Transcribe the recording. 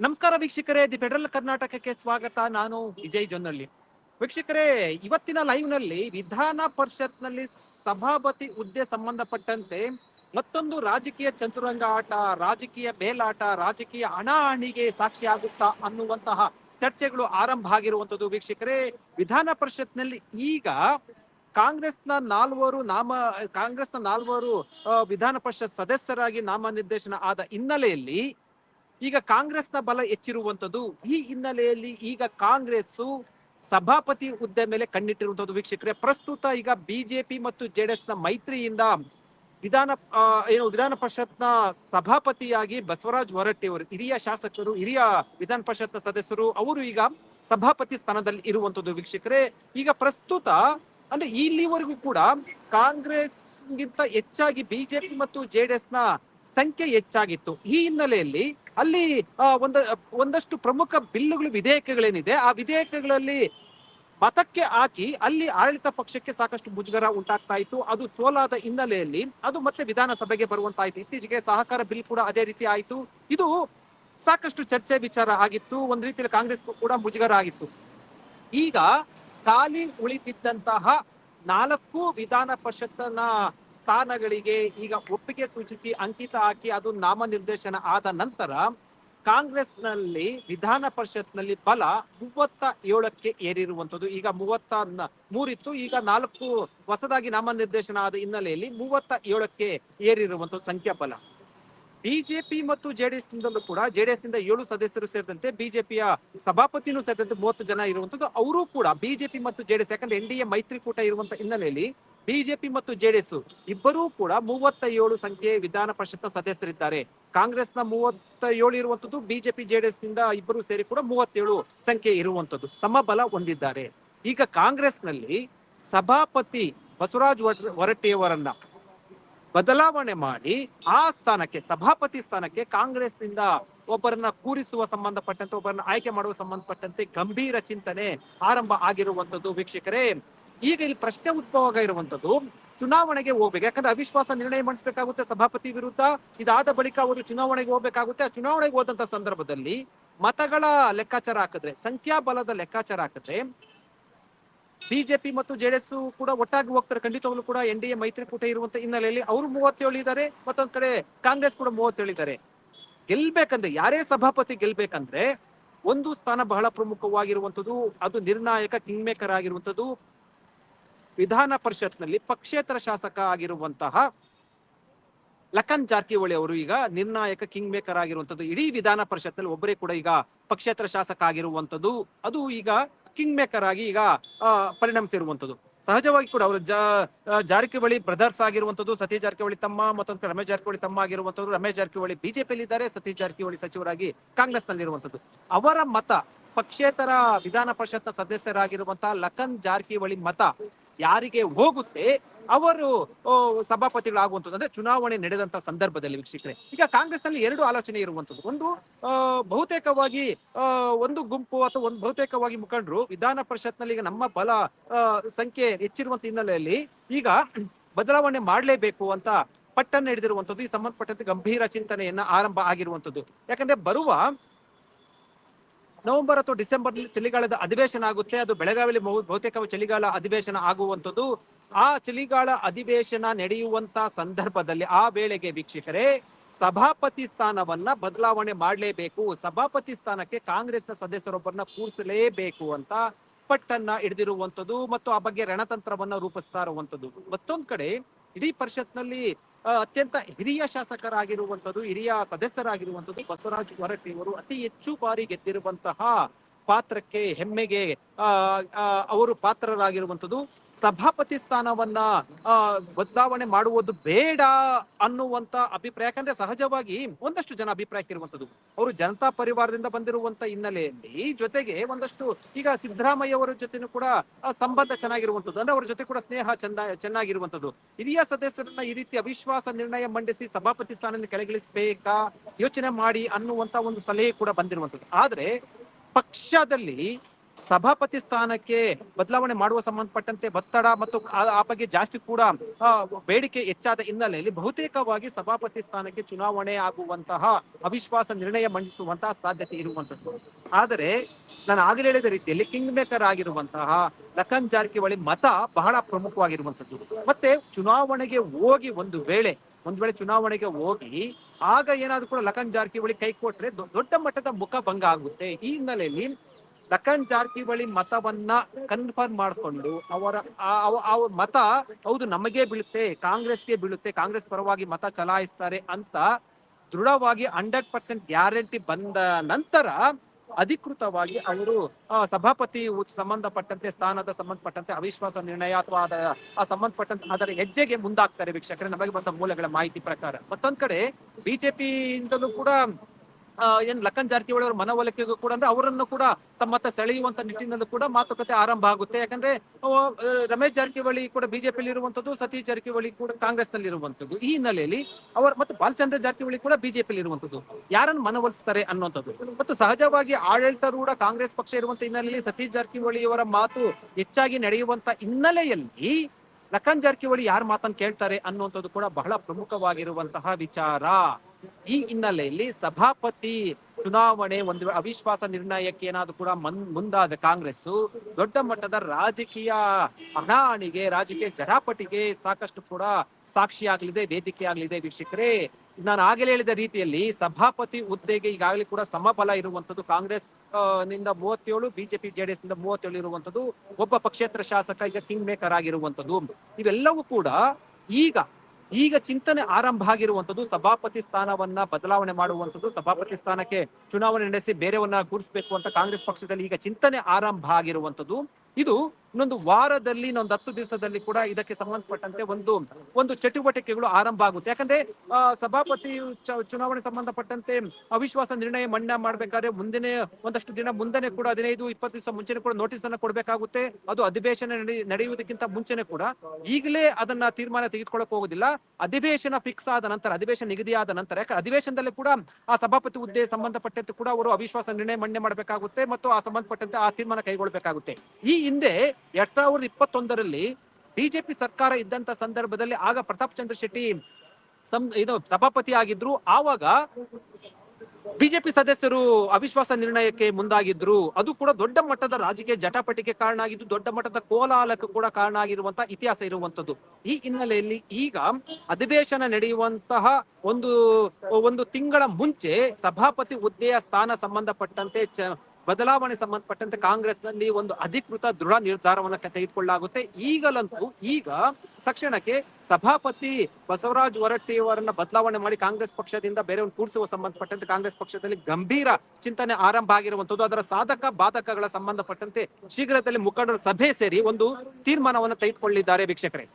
ನಮಸ್ಕಾರ ವೀಕ್ಷಕರೇ the federal ಕರ್ನಾಟಕಕ್ಕೆ ಸ್ವಾಗತ. ನಾನು ವಿಜಯ್ ಜೊನ್ನಳ್ಳಿ ವೀಕ್ಷಕರೇ ಇವತ್ತಿನ ಲೈವ್ನಲ್ಲಿ ವಿಧಾನ ಪರಿಷತ್ನಲ್ಲಿ ಸಭಾಪತಿ ಹುದ್ದೆ ಸಂಬಂಧಪಟ್ಟಂತೆ ಮತ್ತೊಂದು ರಾಜಕೀಯ ಚತುರಂಗ ಆಟ ರಾಜಕೀಯ ಮೇಲಾಟ ರಾಜಕೀಯ ಹಣಾಹಣಿಗೆ ಸಾಕ್ಷಿಯಾಗುತ್ತಾ ಅನ್ನುವಂತಹ ಚರ್ಚೆಗಳು ಆರಂಭ ಆಗಿರುವಂತದ್ದು ವೀಕ್ಷಕರೇ. ವಿಧಾನ ಪರಿಷತ್ನಲ್ಲಿ ಈಗ ಕಾಂಗ್ರೆಸ್ನ ನಾಲ್ವರು ನಾಮ ಕಾಂಗ್ರೆಸ್ನ ನಾಲ್ವರು ಆ, ವಿಧಾನ ಪರಿಷತ್ ಸದಸ್ಯರಾಗಿ ನಾಮನಿರ್ದೇಶನ ಆದ ಹಿನ್ನೆಲೆಯಲ್ಲಿ ಈಗ ಕಾಂಗ್ರೆಸ್ನ ಬಲ ಹೆಚ್ಚಿರುವಂತದ್ದು ಈ ಹಿನ್ನೆಲೆಯಲ್ಲಿ ಈಗ ಕಾಂಗ್ರೆಸ್ ಸಭಾಪತಿ ಹುದ್ದೆ ಮೇಲೆ ಕಣ್ಣಿಟ್ಟಿರುವಂತದ್ದು ವೀಕ್ಷಕರೇ. ಪ್ರಸ್ತುತ ಈಗ ಬಿಜೆಪಿ ಮತ್ತು ಜೆಡಿಎಸ್ನ ಮೈತ್ರಿಯಿಂದ ವಿಧಾನ ಏನು ವಿಧಾನ ಪರಿಷತ್ನ ಸಭಾಪತಿಯಾಗಿ ಬಸವರಾಜ್ ಹೊರಟ್ಟಿ ಅವರು, ಹಿರಿಯ ಶಾಸಕರು, ಹಿರಿಯ ವಿಧಾನ ಪರಿಷತ್ನ ಸದಸ್ಯರು, ಅವರು ಈಗ ಸಭಾಪತಿ ಸ್ಥಾನದಲ್ಲಿ ಇರುವಂತದ್ದು ವೀಕ್ಷಕರೇ. ಈಗ ಪ್ರಸ್ತುತ ಅಂದ್ರೆ ಇಲ್ಲಿವರೆಗೂ ಕೂಡ ಕಾಂಗ್ರೆಸ್ ಗಿಂತ ಹೆಚ್ಚಾಗಿ ಬಿಜೆಪಿ ಮತ್ತು ಜೆಡಿಎಸ್ನ ಸಂಖ್ಯೆ ಹೆಚ್ಚಾಗಿತ್ತು. ಈ ಹಿನ್ನೆಲೆಯಲ್ಲಿ ಅಲ್ಲಿ ಒಂದ, ಒಂದಷ್ಟು ಪ್ರಮುಖ ಬಿಲ್ಲುಗಳು, ವಿಧೇಯಕಗಳೇನಿದೆ, ಆ ವಿಧೇಯಕಗಳಲ್ಲಿ ಮತಕ್ಕೆ ಹಾಕಿ ಅಲ್ಲಿ ಆಡಳಿತ ಪಕ್ಷಕ್ಕೆ ಸಾಕಷ್ಟು ಮುಜುಗರ ಉಂಟಾಗ್ತಾ ಇತ್ತು. ಅದು ಸೋಲಾದ ಹಿನ್ನೆಲೆಯಲ್ಲಿ, ಅದು ಮತ್ತೆ ವಿಧಾನಸಭೆಗೆ ಬರುವಂತಾಯ್ತು ಇತ್ತೀಚೆಗೆ ಸಹಕಾರ ಬಿಲ್ ಕೂಡ ಅದೇ ರೀತಿ ಆಯಿತು. ಇದು ಸಾಕಷ್ಟು ಚರ್ಚೆ ವಿಚಾರ ಆಗಿತ್ತು. ಒಂದ್ ರೀತಿಯಲ್ಲಿ ಕಾಂಗ್ರೆಸ್ ಕೂಡ ಮುಜುಗರ ಆಗಿತ್ತು. ಈಗ ಖಾಲಿ ಉಳಿದಿದ್ದಂತಹ ನಾಲ್ಕು ವಿಧಾನ ಪರಿಷತ್ನ ಸ್ಥಾನಗಳಿಗೆ ಈಗ ಒಪ್ಪಿಗೆ ಸೂಚಿಸಿ ಅಂಕಿತ ಹಾಕಿ ಅದು ನಾಮನಿರ್ದೇಶನ ಆದ ನಂತರ ಕಾಂಗ್ರೆಸ್ನಲ್ಲಿ ವಿಧಾನ ಪರಿಷತ್ನಲ್ಲಿ ಬಲ ಮೂವತ್ತ ಏಳಕ್ಕೆ ಏರಿರುವಂತದ್ದು ಈಗ ಮೂವತ್ತ ಮೂರಿತ್ತು. ಈಗ ನಾಲ್ಕು ಹೊಸದಾಗಿ ನಾಮನಿರ್ದೇಶನ ಆದ ಹಿನ್ನೆಲೆಯಲ್ಲಿ ಮೂವತ್ತ ಏಳಕ್ಕೆ ಸಂಖ್ಯಾ ಬಲ. ಬಿಜೆಪಿ ಮತ್ತು ಜೆಡಿಎಸ್ ನಿಂದಲೂ ಕೂಡ ಜೆಡಿಎಸ್ನಿಂದ ಏಳು ಸದಸ್ಯರು ಸೇರಿದಂತೆ ಬಿಜೆಪಿಯ ಸಭಾಪತಿನೂ ಸೇರಿದಂತೆ ಮೂವತ್ತು ಜನ ಇರುವಂತದ್ದು ಅವರು ಕೂಡ ಬಿಜೆಪಿ ಮತ್ತು ಜೆಡಿಎಸ್, ಯಾಕಂದ್ರೆ ಎನ್ ಡಿ ಎ ಮೈತ್ರಿಕೂಟ ಇರುವಂತ ಹಿನ್ನೆಲೆಯಲ್ಲಿ ಬಿಜೆಪಿ ಮತ್ತು ಜೆಡಿಎಸ್ ಇಬ್ಬರೂ ಕೂಡ ಮೂವತ್ತ ಏಳು ಸಂಖ್ಯೆ ವಿಧಾನ ಪರಿಷತ್ ಸದಸ್ಯರಿದ್ದಾರೆ. ಕಾಂಗ್ರೆಸ್ನ ಮೂವತ್ತ ಏಳು ಇರುವಂತದ್ದು, ಬಿಜೆಪಿ ಜೆಡಿಎಸ್ನಿಂದ ಇಬ್ಬರು ಸೇರಿ ಕೂಡ ಮೂವತ್ತೇಳು ಸಂಖ್ಯೆ ಇರುವಂತದ್ದು, ಸಮಬಲ ಹೊಂದಿದ್ದಾರೆ. ಈಗ ಕಾಂಗ್ರೆಸ್ನಲ್ಲಿ ಸಭಾಪತಿ ಬಸವರಾಜ್ ಹೊರಟ್ಟಿಯವರನ್ನ ಬದಲಾವಣೆ ಮಾಡಿ ಆ ಸ್ಥಾನಕ್ಕೆ, ಸಭಾಪತಿ ಸ್ಥಾನಕ್ಕೆ ಕಾಂಗ್ರೆಸ್ನಿಂದ ಒಬ್ಬರನ್ನ ಕೂರಿಸುವ ಸಂಬಂಧಪಟ್ಟಂತೆ, ಒಬ್ಬರನ್ನ ಆಯ್ಕೆ ಮಾಡುವ ಸಂಬಂಧಪಟ್ಟಂತೆ ಗಂಭೀರ ಚಿಂತನೆ ಆರಂಭ ಆಗಿರುವಂತದ್ದು. ವೀಕ್ಷಕರೇ ಈಗ ಇಲ್ಲಿ ಪ್ರಶ್ನೆ ಉದ್ಭವ ಇರುವಂತದ್ದು, ಚುನಾವಣೆಗೆ ಹೋಗ್ಬೇಕು. ಯಾಕಂದ್ರೆ ಅವಿಶ್ವಾಸ ನಿರ್ಣಯ ಮಾಡಿಸಬೇಕಾಗುತ್ತೆ ಸಭಾಪತಿ ವಿರುದ್ಧ. ಇದಾದ ಬಳಿಕ ಅವರು ಚುನಾವಣೆಗೆ ಹೋಗ್ಬೇಕಾಗುತ್ತೆ. ಆ ಚುನಾವಣೆಗೆ ಹೋದಂತ ಸಂದರ್ಭದಲ್ಲಿ ಮತಗಳ ಲೆಕ್ಕಾಚಾರ ಹಾಕಿದ್ರೆ, ಸಂಖ್ಯಾಬಲದ ಲೆಕ್ಕಾಚಾರ ಹಾಕಿದ್ರೆ, ಬಿಜೆಪಿ ಮತ್ತು ಜೆಡಿಎಸ್ ಕೂಡ ಒಟ್ಟಾಗಿ ಹೋಗ್ತಾರೆ. ಖಂಡಿತವಾಗ್ಲೂ ಕೂಡ ಎನ್ ಡಿ ಎ ಮೈತ್ರಿಕೂಟ ಇರುವಂತ ಹಿನ್ನೆಲೆಯಲ್ಲಿ ಅವರು ಮೂವತ್ತೇಳು ಇದ್ದಾರೆ. ಮತ್ತೊಂದ್ ಕಡೆ ಕಾಂಗ್ರೆಸ್ ಕೂಡ ಮೂವತ್ತೇಳು ಇದ್ದಾರೆ. ಗೆಲ್ಬೇಕಂದ್ರೆ, ಯಾರೇ ಸಭಾಪತಿ ಗೆಲ್ಬೇಕಂದ್ರೆ, ಒಂದು ಸ್ಥಾನ ಬಹಳ ಪ್ರಮುಖವಾಗಿರುವಂತದ್ದು ಅದು ನಿರ್ಣಾಯಕ ಕಿಂಗ್ ಮೇಕರ್ ಆಗಿರುವಂತದ್ದು ವಿಧಾನ ಪರಿಷತ್ನಲ್ಲಿ ಪಕ್ಷೇತರ ಶಾಸಕ ಆಗಿರುವಂತಹ ಲಖನ್ ಜಾರಕಿಹೊಳಿ ಅವರು ಈಗ ನಿರ್ಣಾಯಕ ಕಿಂಗ್ ಮೇಕರ್ ಆಗಿರುವಂತದ್ದು ಇಡೀ ವಿಧಾನ ಪರಿಷತ್ನಲ್ಲಿ ಒಬ್ಬರೇ ಕೂಡ ಈಗ ಪಕ್ಷೇತರ ಶಾಸಕ ಆಗಿರುವಂತದ್ದು ಅದು ಈಗ ಕಿಂಗ್ ಮೇಕರ್ ಆಗಿ ಈಗ ಪರಿಣಮಿಸಿರುವಂತದ್ದು ಸಹಜವಾಗಿ ಕೂಡ ಅವರು ಜಾರಕಿಹೊಳಿ ಬ್ರದರ್ಸ್ ಆಗಿರುವಂತದ್ದು ಸತೀಶ್ ಜಾರಕಿಹೊಳಿ ತಮ್ಮ ಮತ್ತೊಂದು ರಮೇಶ್ ಜಾರಕಿಹೊಳಿ ತಮ್ಮ ಆಗಿರುವಂತದ್ದು ರಮೇಶ್ ಜಾರಕಿಹೊಳಿ ಬಿಜೆಪಿಯಲ್ಲಿ ಇದ್ದಾರೆ ಸತೀಶ್ ಜಾರಕಿಹೊಳಿ ಸಚಿವರಾಗಿ ಕಾಂಗ್ರೆಸ್ ನಲ್ಲಿರುವಂತದ್ದು ಅವರ ಮತ ಪಕ್ಷೇತರ ವಿಧಾನ ಪರಿಷತ್ನ ಸದಸ್ಯರಾಗಿರುವಂತಹ ಲಖನ್ ಜಾರಕಿಹೊಳಿ ಮತ ಯಾರಿಗೆ ಹೋಗುತ್ತೆ, ಅವರು ಸಭಾಪತಿಗಳಾಗುವಂಥದ್ದು, ಅಂದ್ರೆ ಚುನಾವಣೆ ನಡೆದಂತ ಸಂದರ್ಭದಲ್ಲಿ ವೀಕ್ಷಕರೇ. ಈಗ ಕಾಂಗ್ರೆಸ್ನಲ್ಲಿ ಎರಡು ಆಲೋಚನೆ ಇರುವಂತದ್ದು ಒಂದು ಬಹುತೇಕವಾಗಿ ಒಂದು ಗುಂಪು ಅಥವಾ ಒಂದು ಬಹುತೇಕವಾಗಿ ಮುಖಂಡರು ವಿಧಾನ ಪರಿಷತ್ನಲ್ಲಿ ಈಗ ನಮ್ಮ ಬಲ ಸಂಖ್ಯೆ ಹೆಚ್ಚಿರುವಂತ ಹಿನ್ನೆಲೆಯಲ್ಲಿ ಈಗ ಬದಲಾವಣೆ ಮಾಡಲೇಬೇಕು ಅಂತ ಪಟ್ಟನ್ನು ಹಿಡಿದಿರುವಂತದ್ದು ಈ ಸಂಬಂಧಪಟ್ಟಂತೆ ಗಂಭೀರ ಚಿಂತನೆಯನ್ನ ಆರಂಭ ಆಗಿರುವಂತದ್ದು ಯಾಕಂದ್ರೆ ಬರುವ ನವೆಂಬರ್ ಅಥವಾ ಡಿಸೆಂಬರ್ ಚಳಿಗಾಲದ ಅಧಿವೇಶನ ಆಗುತ್ತೆ. ಅದು ಬೆಳಗಾವಿಯಲ್ಲಿ ಬಹು- ಬಹುತೇಕ ಚಳಿಗಾಲ ಅಧಿವೇಶನ ಆಗುವಂತದ್ದು ಆ ಚಳಿಗಾಲ ಅಧಿವೇಶನ ನಡೆಯುವಂತ ಸಂದರ್ಭದಲ್ಲಿ ಆ ವೇಳೆಗೆ ವೀಕ್ಷಕರೇ, ಸಭಾಪತಿ ಸ್ಥಾನವನ್ನ ಬದಲಾವಣೆ ಮಾಡಲೇಬೇಕು. ಸಭಾಪತಿ ಸ್ಥಾನಕ್ಕೆ ಕಾಂಗ್ರೆಸ್ನ ಸದಸ್ಯರೊಬ್ಬರನ್ನ ಕೂರಿಸಲೇಬೇಕು ಅಂತ ಪಟ್ಟನ್ನ ಹಿಡಿದಿರುವಂತದ್ದು ಮತ್ತು ಆ ಬಗ್ಗೆ ರಣತಂತ್ರವನ್ನ ರೂಪಿಸ್ತಾ ಇರುವಂತದ್ದು ಮತ್ತೊಂದ್ ಕಡೆ ಇಡೀ ಪರಿಷತ್ನಲ್ಲಿ ಅತ್ಯಂತ ಹಿರಿಯ ಶಾಸಕರಾಗಿರುವಂತದ್ದು ಹಿರಿಯ ಸದಸ್ಯರಾಗಿರುವಂತದ್ದು ಬಸವರಾಜ್ ಹೊರಟ್ಟಿ ಅವರು ಅತಿ ಹೆಚ್ಚು ಬಾರಿ ಗೆದ್ದಿರುವಂತಹ ಪಾತ್ರಕ್ಕೆ ಹೆಮ್ಮೆಗೆ ಅವರು ಪಾತ್ರರಾಗಿರುವಂತದ್ದು ಸಭಾಪತಿ ಸ್ಥಾನವನ್ನ ಬದಲಾವಣೆ ಮಾಡುವುದು ಬೇಡ ಅನ್ನುವಂತ ಅಭಿಪ್ರಾಯ. ಯಾಕಂದ್ರೆ ಸಹಜವಾಗಿ ಒಂದಷ್ಟು ಜನ ಅಭಿಪ್ರಾಯಕ್ಕೆ ಇರುವಂತದ್ದು ಅವರು ಜನತಾ ಪರಿವಾರದಿಂದ ಬಂದಿರುವಂತ ಹಿನ್ನೆಲೆಯಲ್ಲಿ ಜೊತೆಗೆ ಒಂದಷ್ಟು ಈಗ ಸಿದ್ದರಾಮಯ್ಯ ಅವರ ಜೊತೆನೂ ಕೂಡ ಸಂಬಂಧ ಚೆನ್ನಾಗಿರುವಂತದ್ದು ಅಂದ್ರೆ ಅವರ ಜೊತೆ ಕೂಡ ಸ್ನೇಹ ಚಂದ ಚೆನ್ನಾಗಿರುವಂತದ್ದು ಹಿರಿಯ ಸದಸ್ಯರನ್ನ ಈ ರೀತಿ ಅವಿಶ್ವಾಸ ನಿರ್ಣಯ ಮಂಡಿಸಿ ಸಭಾಪತಿ ಸ್ಥಾನದಿಂದ ಕೆಳಗಿಳಿಸಬೇಕಾ? ಯೋಚನೆ ಮಾಡಿ ಅನ್ನುವಂತ ಒಂದು ಸಲಹೆ ಕೂಡ ಬಂದಿರುವಂತದ್ದು ಆದ್ರೆ ಪಕ್ಷದಲ್ಲಿ ಸಭಾಪತಿ ಸ್ಥಾನಕ್ಕೆ ಬದಲಾವಣೆ ಮಾಡುವ ಸಂಬಂಧಪಟ್ಟಂತೆ ಒತ್ತಡ ಮತ್ತು ಆ- ಬಗ್ಗೆ ಜಾಸ್ತಿ ಕೂಡ ಬೇಡಿಕೆ ಹೆಚ್ಚಾದ ಹಿನ್ನೆಲೆಯಲ್ಲಿ ಬಹುತೇಕವಾಗಿ ಸಭಾಪತಿ ಸ್ಥಾನಕ್ಕೆ ಚುನಾವಣೆ ಆಗುವಂತಹ ಅವಿಶ್ವಾಸ ನಿರ್ಣಯ ಮಂಡಿಸುವಂತಹ ಸಾಧ್ಯತೆ ಇರುವಂತದ್ದು ಆದರೆ ನಾನು ಆಗಲೇ ಹೇಳಿದ ರೀತಿಯಲ್ಲಿ ಕಿಂಗ್ ಮೇಕರ್ ಆಗಿರುವಂತಹ ಲಖನ್ ಜಾರಕಿಹೊಳಿ ಮತ ಬಹಳ ಪ್ರಮುಖವಾಗಿರುವಂತದ್ದು ಮತ್ತೆ ಚುನಾವಣೆಗೆ ಹೋಗಿ ಒಂದು ವೇಳೆ, ಒಂದ್ ವೇಳೆ ಚುನಾವಣೆಗೆ ಹೋಗಿ ಆಗ ಏನಾದ್ರು ಕೂಡ ಲಖನ್ ಜಾರಕಿಹೊಳಿ ಕೈ ಕೊಟ್ರೆ ದೊಡ್ಡ ಮಟ್ಟದ ಮುಖಭಂಗ ಆಗುತ್ತೆ. ಈ ಹಿನ್ನೆಲೆಯಲ್ಲಿ ಲಖನ್ ಜಾರಕಿಹೊಳಿ ಮತವನ್ನ ಕನ್ಫರ್ಮ್ ಮಾಡಿಕೊಂಡು ಅವರ ಅವ್ರ ಮತ ಹೌದು ನಮಗೆ ಬೀಳುತ್ತೆ, ಕಾಂಗ್ರೆಸ್ಗೆ ಬೀಳುತ್ತೆ, ಕಾಂಗ್ರೆಸ್ ಪರವಾಗಿ ಮತ ಚಲಾಯಿಸ್ತಾರೆ ಅಂತ ದೃಢವಾಗಿ ಹಂಡ್ರೆಡ್ ಪರ್ಸೆಂಟ್ ಗ್ಯಾರಂಟಿ ಬಂದ ನಂತರ ಅಧಿಕೃತವಾಗಿ ಅವರು ಸಭಾಪತಿ ಸಂಬಂಧಪಟ್ಟಂತೆ ಸ್ಥಾನದ ಸಂಬಂಧಪಟ್ಟಂತೆ ಅವಿಶ್ವಾಸ ನಿರ್ಣಯ ಅಥವಾ ಅದ, ಆ ಸಂಬಂಧಪಟ್ಟಂತೆ ಅದರ ಹೆಜ್ಜೆಗೆ ಮುಂದಾಗ್ತಾರೆ ವೀಕ್ಷಕರೇ. ನಮಗೆ ಬಂದ ಮೂಲಗಳ ಮಾಹಿತಿ ಪ್ರಕಾರ ಮತ್ತೊಂದ್ ಕಡೆ ಬಿಜೆಪಿಯಿಂದಲೂ ಕೂಡ ಏನ್ ಲಖನ್ ಜಾರಕಿಹೊಳಿ ಅವರ ಮನವೊಲಿಕೆಗೂ ಕೂಡ ಅಂದ್ರೆ ಅವರನ್ನು ಕೂಡ ತಮ್ಮತ್ತ ಸೆಳೆಯುವಂತ ನಿಟ್ಟಿನಲ್ಲೂ ಕೂಡ ಮಾತುಕತೆ ಆರಂಭ ಆಗುತ್ತೆ. ಯಾಕಂದ್ರೆ ರಮೇಶ್ ಜಾರಕಿಹೊಳಿ ಕೂಡ ಬಿಜೆಪಿಯಲ್ಲಿ ಇರುವಂತದ್ದು ಸತೀಶ್ ಜಾರಕಿಹೊಳಿ ಕೂಡ ಕಾಂಗ್ರೆಸ್ನಲ್ಲಿ ಇರುವಂತದ್ದು ಈ ಹಿನ್ನೆಲೆಯಲ್ಲಿ ಅವರ ಮತ್ತು ಬಾಲಚಂದ್ರ ಜಾರಕಿಹೊಳಿ ಕೂಡ ಬಿಜೆಪಿಯಲ್ಲಿ ಇರುವಂತದ್ದು ಯಾರನ್ನು ಮನವೊಲಿಸ್ತಾರೆ ಅನ್ನುವಂಥದ್ದು. ಮತ್ತು ಸಹಜವಾಗಿ ಆಡಳಿತಾರೂಢ ಕಾಂಗ್ರೆಸ್ ಪಕ್ಷ ಇರುವಂತ ಹಿನ್ನೆಲೆಯಲ್ಲಿ ಸತೀಶ್ ಜಾರಕಿಹೊಳಿ ಅವರ ಮಾತು ಹೆಚ್ಚಾಗಿ ನಡೆಯುವಂತ ಹಿನ್ನೆಲೆಯಲ್ಲಿ ಲಖನ್ ಜಾರಕಿಹೊಳಿ ಯಾರ ಮಾತನ್ನು ಕೇಳ್ತಾರೆ ಅನ್ನುವಂಥದ್ದು ಕೂಡ ಬಹಳ ಪ್ರಮುಖವಾಗಿರುವಂತಹ ವಿಚಾರ. ಈ ಹಿನ್ನೆಲೆಯಲ್ಲಿ ಸಭಾಪತಿ ಚುನಾವಣೆ ಒಂದು ಅವಿಶ್ವಾಸ ನಿರ್ಣಯಕ್ಕೆ ಏನಾದ್ರು ಕೂಡ ಮನ್, ಮುಂದಾದ ಕಾಂಗ್ರೆಸ್ ದೊಡ್ಡ ಮಟ್ಟದ ರಾಜಕೀಯ ಹಣಾಣಿಗೆ ರಾಜಕೀಯ ಜಡಾಪಟಿಗೆ ಸಾಕಷ್ಟು ಕೂಡ ಸಾಕ್ಷಿಯಾಗಲಿದೆ ವೇದಿಕೆ ಆಗಲಿದೆ ವೀಕ್ಷಕರೇ. ನಾನು ಆಗಲೇ ಹೇಳಿದ ರೀತಿಯಲ್ಲಿ ಸಭಾಪತಿ ಹುದ್ದೆಗೆ ಈಗಾಗಲೇ ಕೂಡ ಸಮಬಲ ಇರುವಂತದ್ದು ಕಾಂಗ್ರೆಸ್ನಿಂದ ಮೂವತ್ತೇಳು, ಬಿಜೆಪಿ, ಜೆಡಿಎಸ್ನಿಂದ ಮೂವತ್ತೇಳು ಇರುವಂತದ್ದು ಒಬ್ಬ ಪಕ್ಷೇತರ ಶಾಸಕ ಈಗ ಕಿಂಗ್ ಮೇಕರ್ ಆಗಿರುವಂತದ್ದು ಇವೆಲ್ಲವೂ ಕೂಡ ಈಗ ಈಗ ಚಿಂತನೆ ಆರಂಭ ಆಗಿರುವಂತದ್ದು ಸಭಾಪತಿ ಸ್ಥಾನವನ್ನ ಬದಲಾವಣೆ ಮಾಡುವಂತದ್ದು ಸಭಾಪತಿ ಸ್ಥಾನಕ್ಕೆ ಚುನಾವಣೆ ನಡೆಸಿ ಬೇರೆಯವನ್ನ ಕೂರಿಸಬೇಕು ಅಂತ ಕಾಂಗ್ರೆಸ್ ಪಕ್ಷದಲ್ಲಿ ಈಗ ಚಿಂತನೆ ಆರಂಭ ಆಗಿರುವಂತದ್ದು ಇದು ಇನ್ನೊಂದು ವಾರದಲ್ಲಿ, ಇನ್ನೊಂದು ಹತ್ತು ದಿವಸದಲ್ಲಿ ಕೂಡ ಇದಕ್ಕೆ ಸಂಬಂಧಪಟ್ಟಂತೆ ಒಂದು ಒಂದು ಚಟುವಟಿಕೆಗಳು ಆರಂಭ ಆಗುತ್ತೆ. ಯಾಕಂದ್ರೆ ಸಭಾಪತಿ ಚುನಾವಣೆ ಸಂಬಂಧಪಟ್ಟಂತೆ ಅವಿಶ್ವಾಸ ನಿರ್ಣಯ ಮನ್ನಾ ಮಾಡಬೇಕಾದ್ರೆ ಮುಂದಿನ, ಒಂದಷ್ಟು ದಿನ ಮುಂದೆನೆ ಕೂಡ ಹದಿನೈದು, ಇಪ್ಪತ್ತು ದಿವಸ ಮುಂಚೆನೆ ಕೂಡ ನೋಟಿಸ್ ಅನ್ನ ಕೊಡಬೇಕಾಗುತ್ತೆ. ಅದು ಅಧಿವೇಶನ ನಡೆ- ನಡೆಯುವುದಕ್ಕಿಂತ ಮುಂಚೆನೆ ಕೂಡ. ಈಗಲೇ ಅದನ್ನ ತೀರ್ಮಾನ ತೆಗೆದುಕೊಳ್ಳಕ್ ಹೋಗುದಿಲ್ಲ. ಅಧಿವೇಶನ ಫಿಕ್ಸ್ ಆದ ನಂತರ, ಅಧಿವೇಶನ ನಿಗದಿಯಾದ ನಂತರ, ಯಾಕಂದ್ರೆ ಅಧಿವೇಶನದಲ್ಲಿ ಕೂಡ ಆ ಸಭಾಪತಿ ಹುದ್ದೆ ಸಂಬಂಧಪಟ್ಟಂತೆ ಕೂಡ ಅವರು ಅವಿಶ್ವಾಸ ನಿರ್ಣಯ ಮಂಡನೆ ಮಾಡಬೇಕಾಗುತ್ತೆ ಮತ್ತು ಆ ಸಂಬಂಧಪಟ್ಟಂತೆ ಆ ತೀರ್ಮಾನ ಕೈಗೊಳ್ಳಬೇಕಾಗುತ್ತೆ. ಈ ಹಿಂದೆ ಎರಡ್ ಸಾವಿರದ ಇಪ್ಪತ್ತೊಂದರಲ್ಲಿ ಬಿಜೆಪಿ ಸರ್ಕಾರ ಇದ್ದಂತ ಸಂದರ್ಭದಲ್ಲಿ ಆಗ ಪ್ರತಾಪ್ ಚಂದ್ರ ಶೆಟ್ಟಿ ಇದು ಸಭಾಪತಿ ಆಗಿದ್ರು. ಆವಾಗ ಬಿಜೆಪಿ ಸದಸ್ಯರು ಅವಿಶ್ವಾಸ ನಿರ್ಣಯಕ್ಕೆ ಮುಂದಾಗಿದ್ರು. ಅದು ಕೂಡ ದೊಡ್ಡ ಮಟ್ಟದ ರಾಜಕೀಯ ಜಟಾಪಟಿಗೆ ಕಾರಣ ಆಗಿದ್ದು, ದೊಡ್ಡ ಮಟ್ಟದ ಕೋಲಾಹಲಕ್ಕೆ ಕೂಡ ಕಾರಣ ಆಗಿರುವಂತಹ ಇತಿಹಾಸ ಇರುವಂತದ್ದು. ಈ ಹಿನ್ನೆಲೆಯಲ್ಲಿ ಈಗ ಅಧಿವೇಶನ ನಡೆಯುವಂತಹ ಒಂದು ಒಂದು ತಿಂಗಳ ಮುಂಚೆ ಸಭಾಪತಿ ಹುದ್ದೆಯ ಸ್ಥಾನ ಸಂಬಂಧಪಟ್ಟಂತೆ ಬದಲಾವಣೆ ಸಂಬಂಧಪಟ್ಟಂತೆ ಕಾಂಗ್ರೆಸ್ನಲ್ಲಿ ಒಂದು ಅಧಿಕೃತ ದೃಢ ನಿರ್ಧಾರವನ್ನು ತೆಗೆದುಕೊಳ್ಳಲಾಗುತ್ತೆ. ಈಗಲಂತೂ ಈಗ ತಕ್ಷಣಕ್ಕೆ ಸಭಾಪತಿ ಬಸವರಾಜ್ ಹೊರಟ್ಟಿಯವರನ್ನ ಬದಲಾವಣೆ ಮಾಡಿ ಕಾಂಗ್ರೆಸ್ ಪಕ್ಷದಿಂದ ಬೇರೆಯವ್ರನ್ನ ಕೂರಿಸುವ ಸಂಬಂಧಪಟ್ಟಂತೆ ಕಾಂಗ್ರೆಸ್ ಪಕ್ಷದಲ್ಲಿ ಗಂಭೀರ ಚಿಂತನೆ ಆರಂಭ ಆಗಿರುವಂತದ್ದು ಅದರ ಸಾಧಕ ಬಾಧಕಗಳ ಸಂಬಂಧಪಟ್ಟಂತೆ ಶೀಘ್ರದಲ್ಲಿ ಮುಖಂಡರ ಸಭೆ ಸೇರಿ ಒಂದು ತೀರ್ಮಾನವನ್ನು ತೆಗೆದುಕೊಳ್ಳಿದ್ದಾರೆ ವೀಕ್ಷಕರೇ.